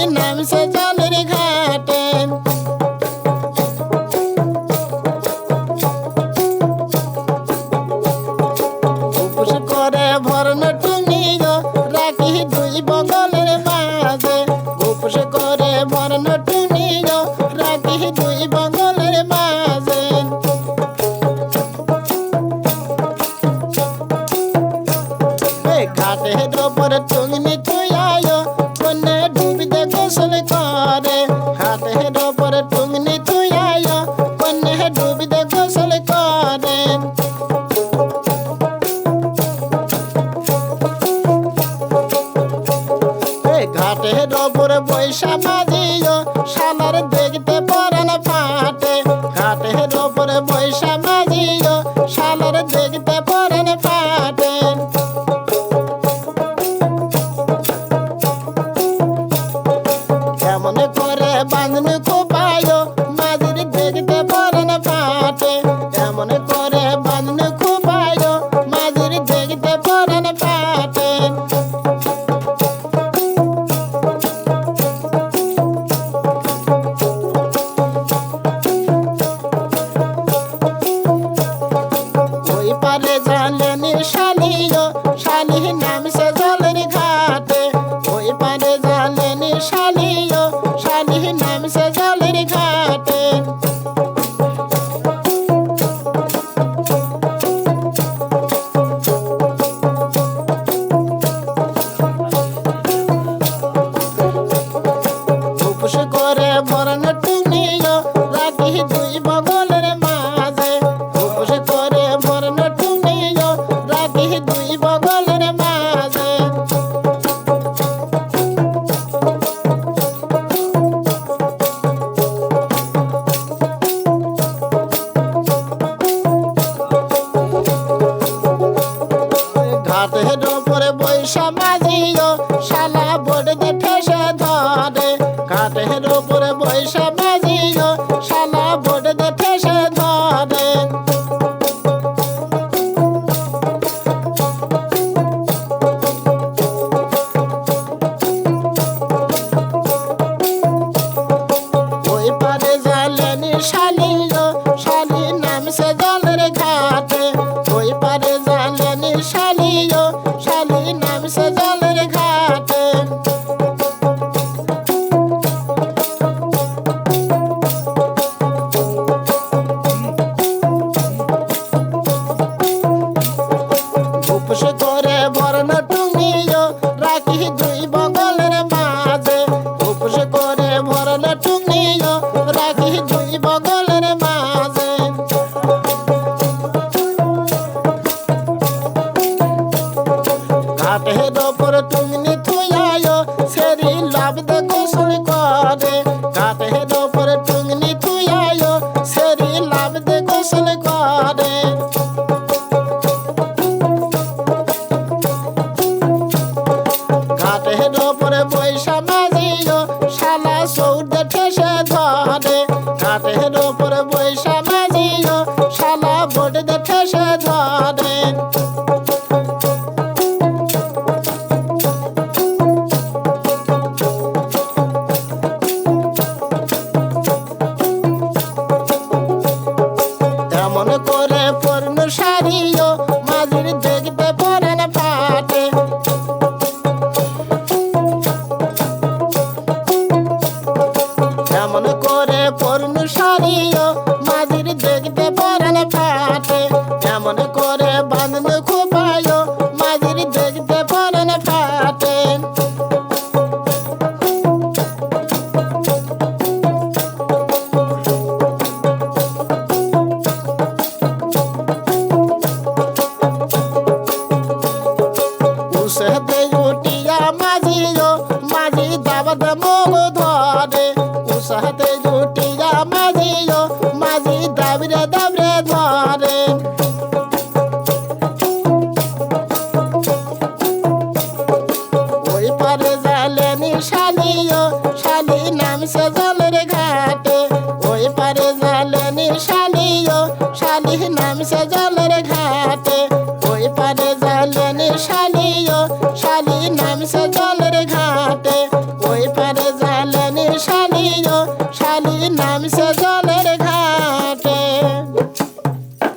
I'm so Johnny. chamada. 时光 উপর বৈশা মাঝিও শালা ভোট দেখে সে সাবদ মোগ ধরে উসাহতে জুটিয়া মাঝিও মাঝি দাবরে দাবরে ধরে ওই পারে জালেনি শালিও শালি নামছে জলের ঘাটে। ওই পারে জালেনি শালিও শালি নামছে জলের ঘাটে। ওই পারে জালেনি শালিও শালি নামছে জলের ঘাটে।